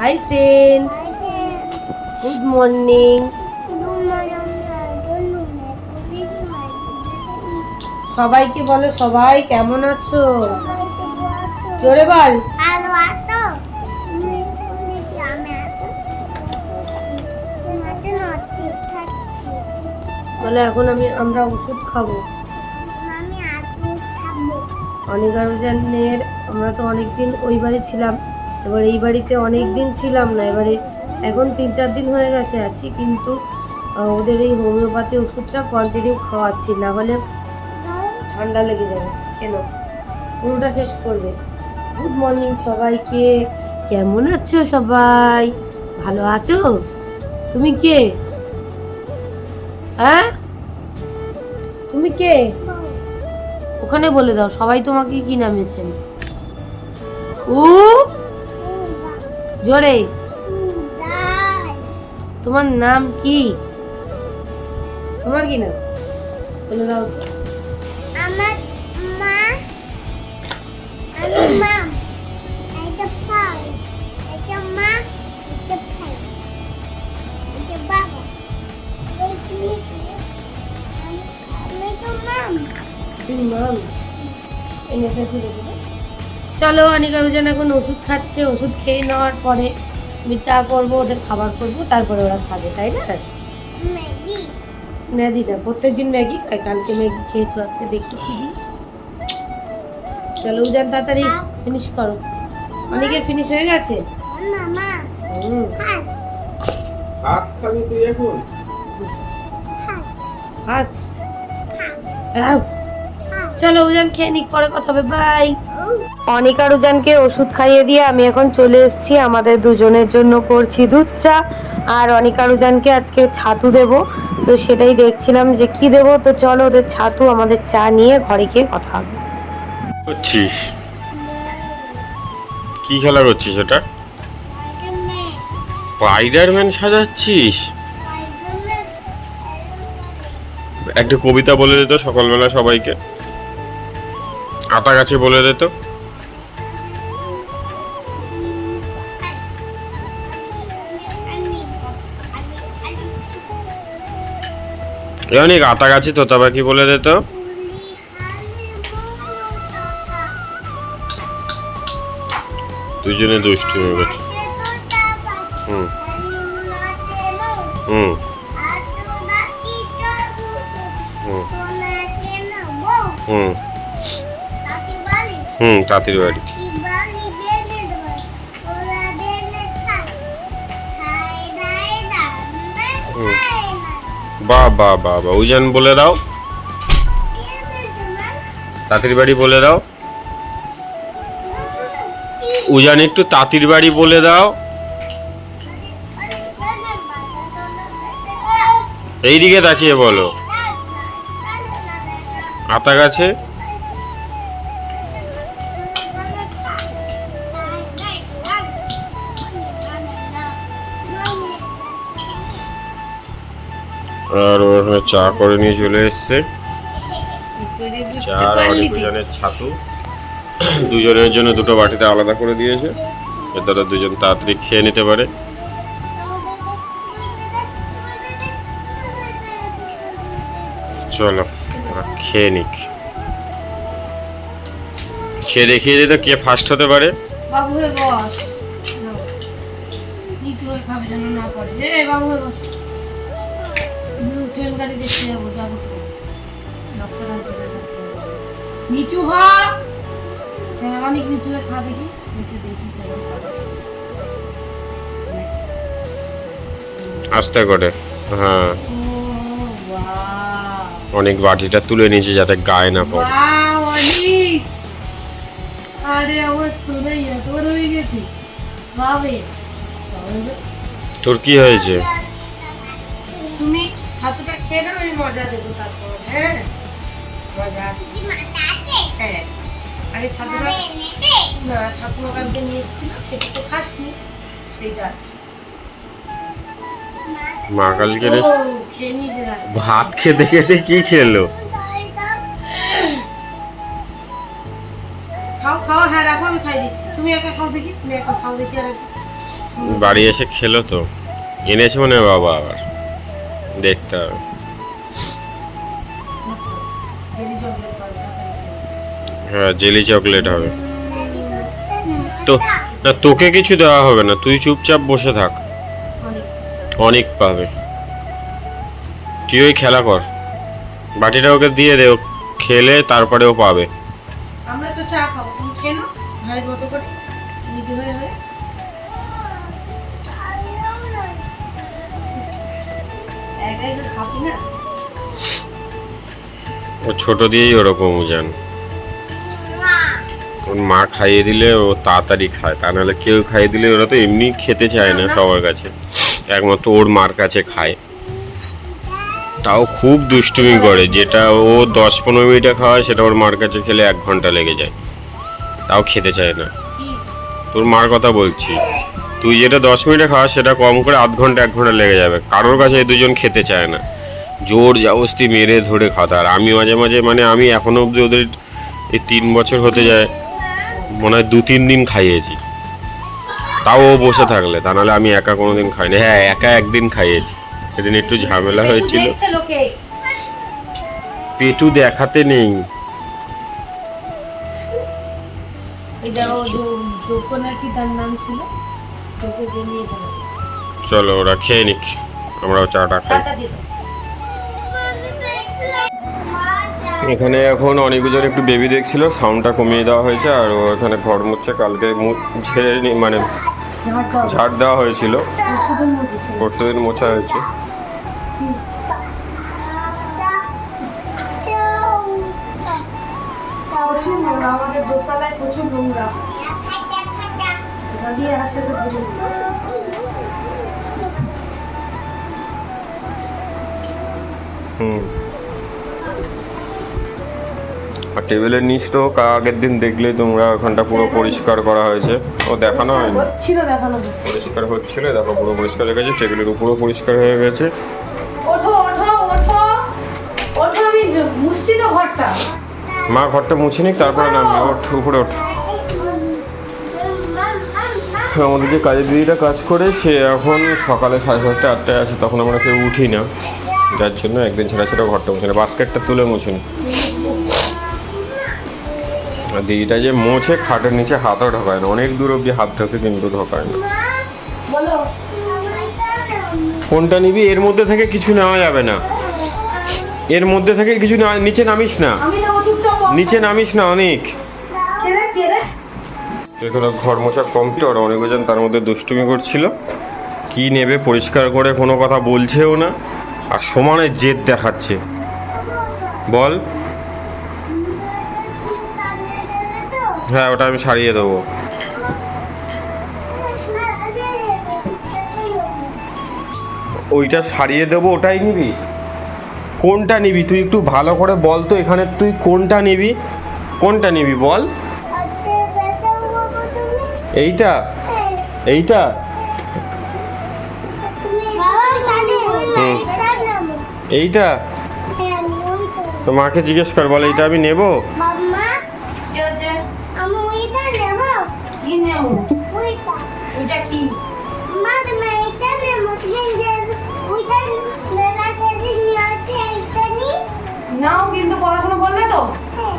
Hi friends good morning সবাইকে বলো সবাই কেমন আছো? জোরে বল। বলে এখন আমি আমরা ওষুধ খাব। অনিকারজনের আমরা তো অনেক দিন ওই বাড়ি ছিলাম। এবার এই বাড়িতে অনেক দিন ছিলাম না এবারে এখন তিন চার দিন হয়ে গেছে আছি কিন্তু ওদের এই হোমিওপ্যাথি ওষুধটা কন্টিনিউ খাওয়াচ্ছি না হলে ঠান্ডা লেগে যাবে কেন? পুরোটা শেষ করবে। গুড মর্নিং সবাইকে কেমন আছো সবাই? ভালো আছো? তুমি কে? হ্যাঁ? তুমি কে? ওখানে বলে দাও সবাই তোমাকে কি নামেছেন? উ জোরে। তোমার নাম কি? তোমার কি নাম? বলে দাও। আমার মা আমি মা। এটা ভাই এটা মা এটা ভাই। এটা বাবা। তুমি কি আমি আমি তো মাম তুমি নেশা তুলে দেবো চলো অনিকা রোজান এখন ওষুধ খাচ্ছে ওষুধ খেয়ে নেওয়ার পরে আমি চা করব ওদের খাবার করব তারপরে ওরা খাবে তাই না? ম্যাগি। ম্যাগিটা প্রত্যেকদিন ম্যাগি খাই কালকে ম্যাগি খেয়েছো আজকে দেখি কি দিই। চলো উজান তাড়াতাড়ি ফিনিশ করো। অনেকের ফিনিশ হয়ে গেছে? চলো উজান খেয়ে নিক পরে কথা হবে বাই অনিকা রুজানকে ওষুধ খাইয়ে দিয়ে আমি এখন চলে এসেছি। আমাদের দুজনের জন্য করছি দুধ চা। আর অনিকা রুজানকে আজকে ছাতু দেব। তো সেটাই দেখছিলাম যে কি দেব। তো চলো ওদের ছাতু আমাদের চা নিয়ে ঘরে গিয়ে কথা হবে। করছিস? কি খেলা করছিস ওটা? স্পাইডারম্যান স্পাইডারম্যান সাজাচ্ছিস? একটা কবিতা বলে দিত সকালবেলা সবাইকে। আতা গাছে বলে দিত অনেক আতা গাছে তোতা পাখি বলে দিত দুজনে দুষ্টু হয়ে গেছে। হুম। হুম। হুম। হুম। হুম তাঁতির বাড়ি। বা বা বা বা উজান বলে দাও। তাঁতির বাড়ি বলে দাও। উজান, একটু তাঁতির বাড়ি বলে দাও। এইদিকে তাকিয়ে বলো। আতা গাছে? আর ও এখানে চা করে নিয়ে চলে এসছে চা আর দুজনের ছাতু দুজনের জন্য দুটো বাটিতে আলাদা করে দিয়েছে এর দ্বারা দুজন তাড়াতাড়ি খেয়ে নিতে পারে চলো ওরা খেয়ে নিক খেয়ে দেখিয়ে দিত কে ফার্স্ট হতে পারে বাবু হয়ে বস খাবে যেন না পড়ে বাবু হয়ে বস ট্রেন গাড়ি দেখতে যাব যাব তো। ডক্টর। নিচু হ! হ্যাঁ, অনেক নিচু হয়ে খা দেখি দেখি আস্তে করে। হ্যাঁ। অনেক বাটিটা তুলে নিয়েছে যাতে গায়ে না পড়ে। আরে আমার এত গেছে। তোর কি হয়েছে? তুমি ছাতুটা খেয়ে নাও আমি মজা দেবো তারপর হ্যাঁ? মজা আছে। হ্যাঁ। আগে ছাতুটা না ছাতু কালকে নিয়ে এসেছিল সেটা তো খাসনি সেইটা আছে। মা? কালকে। ভাত খেতে খেতে কি খেলো? খাও খাও হ্যাঁ রাখো আমি খাই দিচ্ছি। তুমি একা খাও দেখি তুমি একা খাও দেখি আর বাড়ি এসে খেলো তো। এনেছে মনে হয় বাবা আবার। দেখতে হ্যাঁ জেলি চকলেট হবে। তো, না, তোকে কিছু দেওয়া হবে না, তুই চুপচাপ বসে থাক। অনেক পাবে। তুই ওই খেলা কর। বাটিটা ওকে দিয়ে দে খেলে তারপরে ও পাবে। আমরা তো চা খাব, তুমি খেয়ে নাও। ভাইয়ের মতো করে ও ছোট দিয়েই ওরকম জান। ওর মা খাইয়ে দিলে ও তাড়াতাড়ি খায়। তা নাহলে কেউ খাইয়ে দিলে ওরা তো এমনি খেতে চায় না সবার কাছে। একমাত্র ওর মার কাছে খায়। তাও খুব দুষ্টুমি করে। যেটা ও দশ পনেরো মিনিটে খাওয়ায়, সেটা ওর মার কাছে খেলে এক ঘণ্টা লেগে যায়। তাও খেতে চায় না। তোর মার কথা বলছি। তুই যেটা দশ মিনিটে খাওয়া সেটা কম করে আধ ঘণ্টা এক ঘণ্টা লেগে যাবে কারোর কাছে এই দুজন খেতে চায় না জোর জাবস্তি মেরে ধরে খাওয়া আর আমি মাঝে মাঝে মানে আমি এখনও অবধি ওদের এই তিন বছর হতে যায় মনে হয় দু তিন দিন খাইয়েছি তাও ও বসে থাকলে তা নাহলে আমি একা কোনোদিন খাইনি হ্যাঁ একা একদিন খাইয়েছি সেদিন একটু ঝামেলা হয়েছিল পেটু দেখাতে নেই এটা ও যোগ্য নাকি তার নাম ছিল চলো ওরা খেয়ে নিক আমরাও চাটা খাই। এখানে এখন অনেকজন একটু বেবি দেখছিল সাউন্ডটা কমিয়ে দেওয়া হয়েছে আর ও এখানে ঘর মুচ্ছে কালকে ঝেড়ে নি- মানে ঝাড় দেওয়া হয়েছিল ওষুধের মধ্যে ছিল। পরশু দিন মোছা হয়েছে আমাদের দোতলায় প্রচুর নোংরা দিয়ে আসে তো হুম। আর টেবিলের নিচটাও কা- আগের দিন দেখলে তোমরা ওখানটা পুরো পরিষ্কার করা হয়েছে। ও দেখানো হয়নি? হচ্ছিল দেখানো পরিষ্কার হচ্ছিল দেখো পুরো পরিষ্কার হয়ে গেছে টেবিলের উপরও পরিষ্কার হয়ে গেছে। ওঠো ওঠো ওঠো ওঠো আমি মুছছি তো ঘরটা। মা ঘরটা মুছে নিক তারপরে নামবে। ওঠ উপরে ওঠ। আমাদের যে কাজের দিদিটা কাজ করে সে এখন সকালে সাড়ে সাতটা আটটায় আসে তখন আমরা কেউ উঠি না। যার জন্য একদিন ছাড়া ছাড়া ঘরটা মুছে না বাস্কেটটা তুলে মুছে আর দিদিটা যে মোছে খাটের নিচে হাতও ঢোকায় না অনেক দূর অব্দি হাত ঢোকে কিন্তু ঢোকায় না। কোনটা নিবি এর মধ্যে থেকে কিছু নেওয়া যাবে না। এর মধ্যে থেকে কিছু নেওয়া নিচে নামিস না। নিচে নামিস না অনেক। এখানে ঘর মোছা কমপ্লিট আর অনেকজন তার মধ্যে দুষ্টুমি করছিল। কি নেবে, পরিষ্কার করে কোনো কথা বলছেও না, আর সমানে জেদ দেখাচ্ছে। বল। হ্যাঁ ওটা আমি সারিয়ে দেবো। ওইটা সারিয়ে দেবো, ওটাই নিবি? কোনটা নিবি? তুই একটু ভালো করে বল তো এখানে, তুই কোনটা নিবি? কোনটা নিবি বল? এইটা এইটা। এইটা। তো মাকে জিজ্ঞেস কর বলে এইটা আমি নেব? এটা নাও কিন্তু পড়াশোনা তো।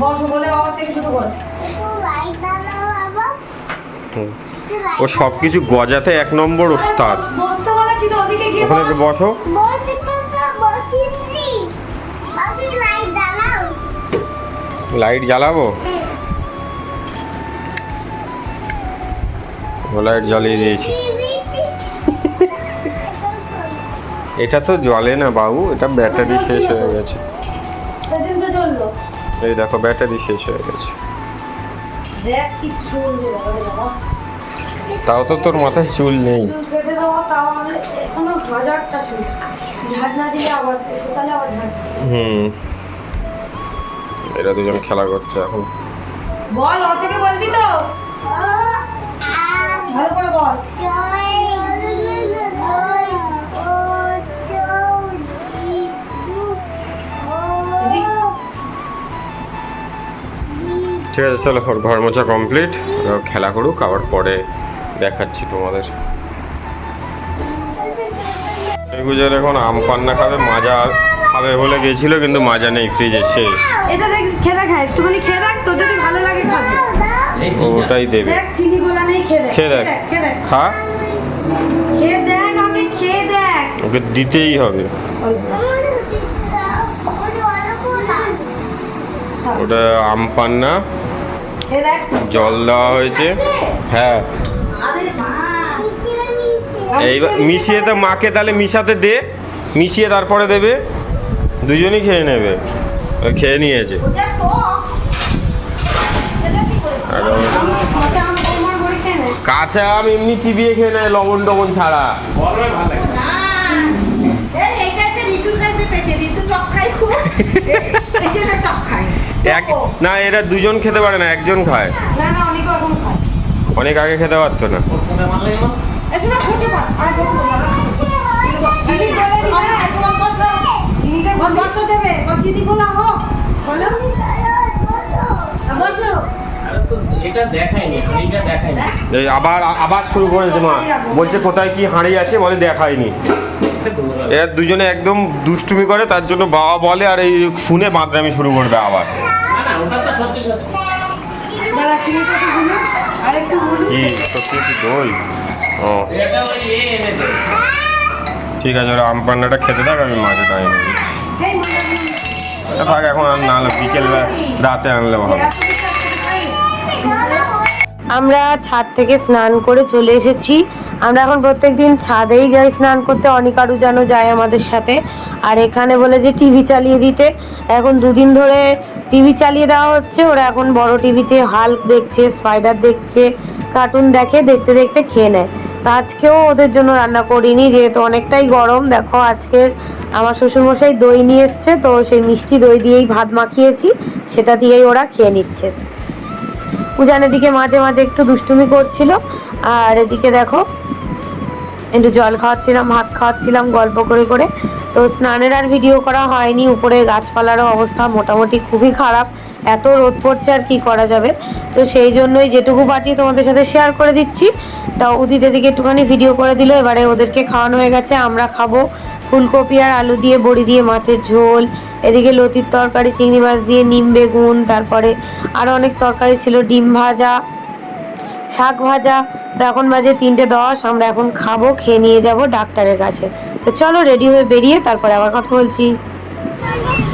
বসো বলে বাবা থেকে শুরু কর একটু লাইট দাও বাবা হুম। একটু লাইট ও সব কিছু গজাতে এক নম্বর ওস্তাদ। ওখানে একটু বসো। লাইট জ্বালাবো? লাইট জ্বালিয়ে দিয়েছি। এটা তো জ্বলে না বাবু, এটা ব্যাটারি শেষ হয়ে গেছে। এই দেখো, ব্যাটারি শেষ হয়ে গেছে। দেখ কি চলবে, বাবা। তাও তো তোর মাথায় চুল নেই। চুল কেটে দেওয়া তাও আমি এখনও হাজারটা চুল। ঝাড় না দিলে আবার সকালে আবার ঝাড়। হুম। এরা দুজন খেলা করছে এখন। বল ও থেকে বলবি তো? ভালো করে বল। ঠিক আছে চলো ঘর মোছা কমপ্লিট খেলা করুক আবার পরে দেখাচ্ছি তোমাদের। গুজার এখন আম পান্না খাবে মাজা খাবে বলে গেছিল কিন্তু মাজা নেই ফ্রিজে শেষ। এটা দেখ খেয়ে হ্যাঁ, একটুখানি খেয়ে দেখ তোর যদি ভালো লাগে খাবি। ওটাই দেবে। দেখ চিনি গোলা নেই খেয়ে দেখ খেয়ে দেখ। খা। খেয়ে দেখ আগে খেয়ে দেখ। ওকে দিতেই হবে। ওটা আম পান্না। জল দেওয়া হয়েছে। হ্যাঁ। এইবার মিশিয়ে তো মাকে তাহলে মিশাতে দে মিশিয়ে তারপরে দেবে। দুজনই খেয়ে নেবে। খেয়ে নিয়েছে। কাঁচা আম এমনি চিবিয়ে খেয়ে নেয় লবণ টবণ ছাড়া। না এরা দুজন খেতে পারে না একজন খায়। অনেক আগে খেতে পারতো না। আবার আবার শুরু করেছে মা। বলছে কোথায় কি হাঁড়ি আছে বলে দেখায়নি। এরা দুজনে একদম দুষ্টুমি করে তার জন্য বাবা বলে আর এই শুনে বাদরামি শুরু করবে আবার। ওটা তো সত্যি সত্যি কি সত্যি দই ও ঠিক আছে, ওরা আম পান্নাটা খেতে থাক, আমি মাঝেটা এনে থাক, এখন আর না হলে বিকেল রাতে আনলে ভালো। আমরা ছাদ থেকে স্নান করে চলে এসেছি। আমরা এখন প্রত্যেক দিন ছাদেই যাই স্নান করতে, অনিকারু যেন যায় আমাদের সাথে। আর এখানে বলে যে টিভি চালিয়ে দিতে। এখন দুদিন ধরে টিভি চালিয়ে দেওয়া হচ্ছে, ওরা এখন বড় টিভিতে হাল্ক দেখছে স্পাইডার দেখছে কার্টুন দেখে, দেখতে দেখতে খেয়ে নেয়। তো আজকেও ওদের জন্য রান্না করিনি, যেহেতু অনেকটাই গরম। দেখো, আজকের আমার শ্বশুরমশাই দই নিয়ে এসছে, তো সেই মিষ্টি দই দিয়েই ভাত মাখিয়েছি, সেটা দিয়েই ওরা খেয়ে নিচ্ছে। উজান এদিকে মাঝে মাঝে একটু দুষ্টুমি করছিল, আর এদিকে দেখো, একটু জল খাওয়াচ্ছিলাম, ভাত খাওয়াচ্ছিলাম গল্প করে করে। তো স্নানের আর ভিডিও করা হয়নি, উপরে গাছপালারও অবস্থা মোটামুটি খুবই খারাপ। এত রোদ পড়ছে আর কি করা যাবে? তো সেই জন্যই যেটুকু পাচ্ছি তোমাদের সাথে শেয়ার করে দিচ্ছি। তা উদিত এদিকে একটুখানি ভিডিও করে দিল। এবারে ওদেরকে খাওয়ানো হয়ে গেছে। আমরা খাব ফুলকপি আর আলু দিয়ে, বড়ি দিয়ে, মাছের ঝোল। এদিকে লতির তরকারি, চিংড়ি মাছ দিয়ে, নিম বেগুন, তারপরে আরও অনেক তরকারি ছিল। ডিম ভাজা, শাক ভাজা। তো এখন বাজে তিনটে দশ। আমরা এখন খাব, খেয়ে নিয়ে যাব ডাক্তারের কাছে। তো চলো রেডি হয়ে বেরিয়ে তারপরে আবার কথা বলছি।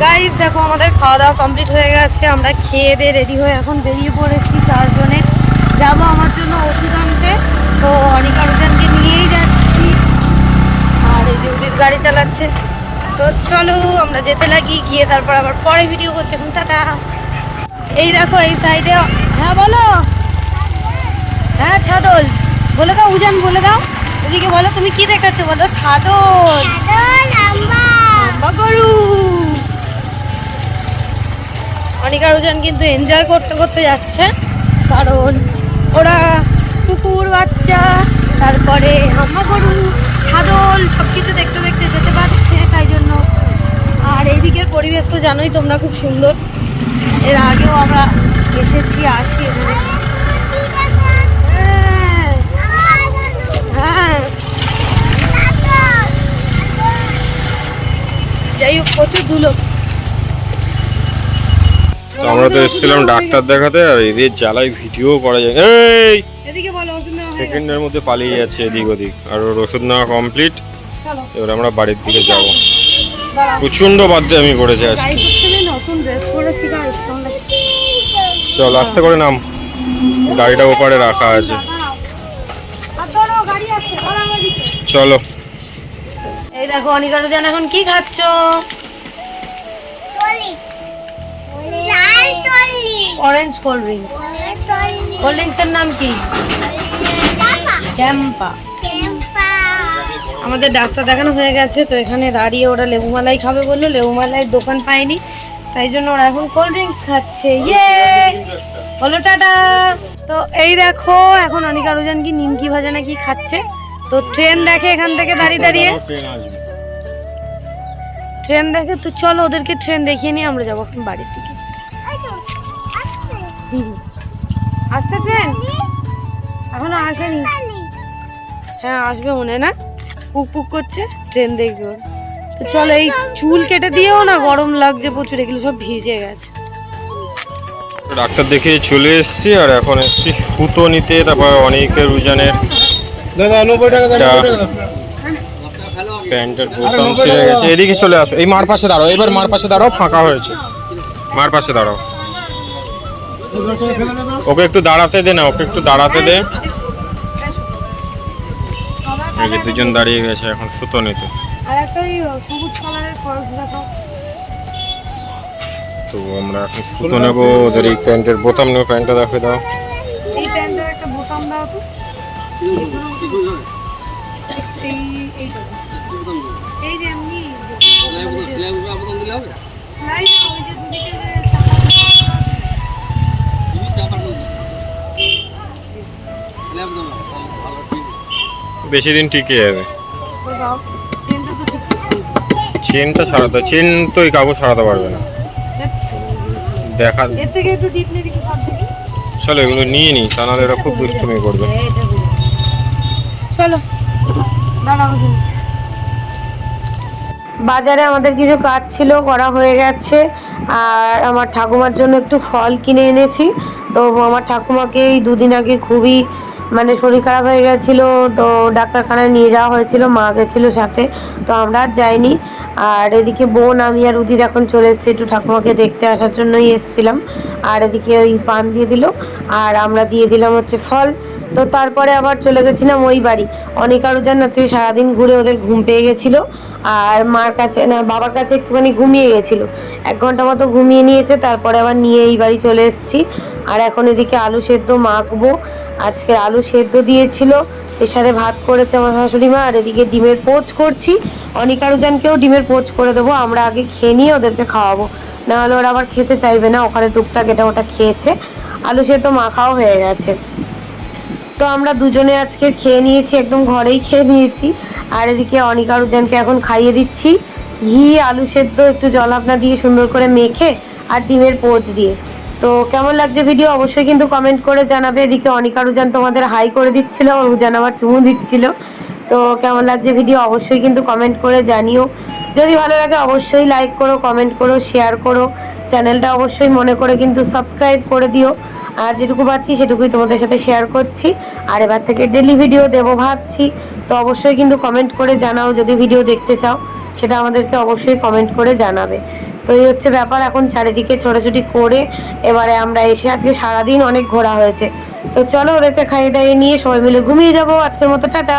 গাইস দেখো, আমাদের খাওয়া দাওয়া কমপ্লিট হয়ে গেছে। আমরা খেয়ে দিয়ে রেডি হয়ে এখন বেরিয়ে পড়েছি চারজনে। যাব আমার জন্য ওষুধ আনতে। তো অনিকা রোজানকে নিয়েই যাচ্ছি। আর এই যে উদিত গাড়ি চালাচ্ছে। তো চলো, আমরা যেতে লাগি। গিয়ে তারপর আবার পরে ভিডিও করছি। এখন টাটা। এই দেখো, এই সাইডে হ্যাঁ বলো। হ্যাঁ ছাদল। বলে দাও, উজান, বলে দাও। এদিকে বলো, তুমি কি দেখাচ্ছ? বলো লম্বা গরু। উজান কিন্তু এনজয় করতে করতে যাচ্ছে, কারণ ওরা কুকুর, বাচ্চা, তারপরে হাম্মা গরু ছাদল সব কিছু দেখতে দেখতে যেতে পারছে, তাই জন্য। আর এইদিকের পরিবেশ তো জানোই তোমরা খুব সুন্দর। এর আগেও আমরা এসেছি, আসি এখানে হ্যাঁ হ্যাঁ যাই হোক প্রচুর ধুলো। তো আমরা তো এসেছিলাম ডাক্তার দেখাতে আর এদের জ্বালায় ভিডিও করা যায়। এই! এদিকে বলো ওষুধ নেওয়া সেকেন্ডের মধ্যে পালিয়ে যাচ্ছে এদিক ওদিক আর ওর ওষুধ নেওয়া কমপ্লিট। এবার আমরা বাড়ির দিকে যাব। প্রচণ্ড বাদ্যে আমি করেছি আজকে। নতুন ড্রেস পরেছি চল আস্তে করে নাম। গাড়িটা ওপারে রাখা আছে। চলো। দেখো অনিকা রোজান এখন কি খাচ্ছ? Orange cold drinks cold drinks এর নাম কি? ক্যাম্পা। আমাদের ডাক্তার দেখানো হয়ে গেছে তো এখানে দাঁড়িয়ে ওরা লেবু মালাই খাবে বলল লেবু মালাইয়ের দোকান পায়নি তাই জন্য ওরা এখন কোল্ড ড্রিঙ্কস খাচ্ছে। ইয়ে বলো টাটা! তো এই দেখো এখন অনিকা রোজান কি নিমকি ভাজা নাকি খাচ্ছে? তো ট্রেন দেখে এখান থেকে দাঁড়িয়ে দাঁড়িয়ে। ট্রেন দেখে তো চলো ওদেরকে ট্রেন দেখিয়ে নিয়ে আমরা যাব এখন বাড়ির দিকে। হুম। আসছে ট্রেন এখনও আসেনি। হ্যাঁ আসবে মনে হয় না? পুক পুক করছে ট্রেন দেখবে ওর। তো চলো এই চুল কেটে দিয়েও না গরম লাগছে প্রচুর এগুলো সব ভিজে গেছে। ডাক্তার দেখিয়ে চলে এসেছি আর এখন এসেছি সুতো নিতে তারপর অনেকের রুজানের একটা প্যান্টের বোতাম ছিঁড়ে গেছে। এদিকে চলে আসো। এই মার পাশে দাঁড়াও। এবার মার পাশে দাঁড়াও ফাঁকা হয়েছে। মার পাশে দাঁড়াও। ওকে একটু দাঁড়াতে দে না ওকে একটু দাঁড়াতে দে। এই যে দুজন দাঁড়িয়ে গেছে এখন সুতো নিতে। তো আমরা এখন সুতো নেব ওদের এই প্যান্টের বোতাম নেব প্যান্টটা দেখে দাও। এই প্যান্টের একটা বোতাম দাও তো। বেশি দিন টিকে যাবে চেনটা তো ছাড়াতে চেন তো এই কাগজ ছাড়াতে পারবে না। দেখা চলো এগুলো নিয়ে নিই তা নাহলে এরা খুব দুষ্টুমি করবে। চলো। দাঁড়াও। বাজারে আমাদের কিছু কাজ ছিল, করা হয়ে গেছে। আর আমার ঠাকুমার জন্য একটু ফল কিনে এনেছি। তো আমার ঠাকুমাকে এই দুদিন আগে খুবই মানে শরীর খারাপ হয়ে গেছিল। তো ডাক্তারখানায় নিয়ে যাওয়া হয়েছিল, মা গেছিল সাথে। তো আমরা আর যাইনি। আর এদিকে বোন, আমি আর উদিত এখন চলে এসেছি একটু ঠাকুমাকে দেখতে আসার জন্যই এসেছিলাম। আর এদিকে ওই পান দিয়ে দিল। আর আমরা দিয়ে দিলাম হচ্ছে ফল। তো তারপরে আবার চলে গেছিলাম ওই বাড়ি। অনেক আরও জান আছে, সারাদিন ঘুরে ওদের ঘুম পেয়ে গেছিল। আর মার কাছে, না, বাবার কাছে একটুখানি ঘুমিয়ে গেছিল। এক ঘণ্টা মতো ঘুমিয়ে নিয়েছে, তারপরে আবার নিয়ে এই বাড়ি চলে এসেছি। আর এখন এদিকে আলু সেদ্ধ মাখবো। আজকে আলু সেদ্ধ দিয়েছিল এর সাথে ভাত করেছে আমার শাশুড়ি মা, আর এদিকে ডিমের পোচ করছি। অনেক আরও জানকেও ডিমের পোচ করে দেবো, আমরা আগে খেয়ে নিয়ে ওদেরকে খাওয়াবো। নাহলে ওরা আবার খেতে চাইবে না, ওখানে টুকটাক এটা ওটা খেয়েছে। আলু সেদ্ধ মাখাও হয়ে গেছে। তো আমরা দুজনে আজকে খেয়ে নিয়েছি, একদম ঘরেই খেয়ে নিয়েছি। আর এদিকে অনিকা রুজানকে এখন খাইয়ে দিচ্ছি। ঘি, আলু সেদ্ধ, একটু জল আপনা দিয়ে সুন্দর করে মেখে আর ডিমের পোচ দিয়ে। তো কেমন লাগছে ভিডিও অবশ্যই কিন্তু কমেন্ট করে জানাবে। এদিকে অনিকা রুজান তোমাদের হাই করে দিচ্ছিল আর রুজান আবার চুমু দিচ্ছিল। তো কেমন লাগছে ভিডিও অবশ্যই কিন্তু কমেন্ট করে জানিও। যদি ভালো লাগে অবশ্যই লাইক করো কমেন্ট করো শেয়ার করো। চ্যানেলটা অবশ্যই মনে করে কিন্তু সাবস্ক্রাইব করে দিও। আর যেটুকু পাচ্ছি সেটুকুই তোমাদের সাথে শেয়ার করছি। আর এবার থেকে ডেলি ভিডিও দেবো ভাবছি। তো অবশ্যই কিন্তু কমেন্ট করে জানাও যদি ভিডিও দেখতে চাও। সেটা আমাদেরকে অবশ্যই কমেন্ট করে জানাবে। তো এই হচ্ছে ব্যাপার, এখন চারিদিকে ছোটাছুটি করে এবারে আমরা এসে আজকে সারাদিন অনেক ঘোরা হয়েছে। তো চলো ওদেরকে খাইয়ে দাইয়ে নিয়ে সবাই মিলে ঘুমিয়ে যাব। আজকের মতো টাটা।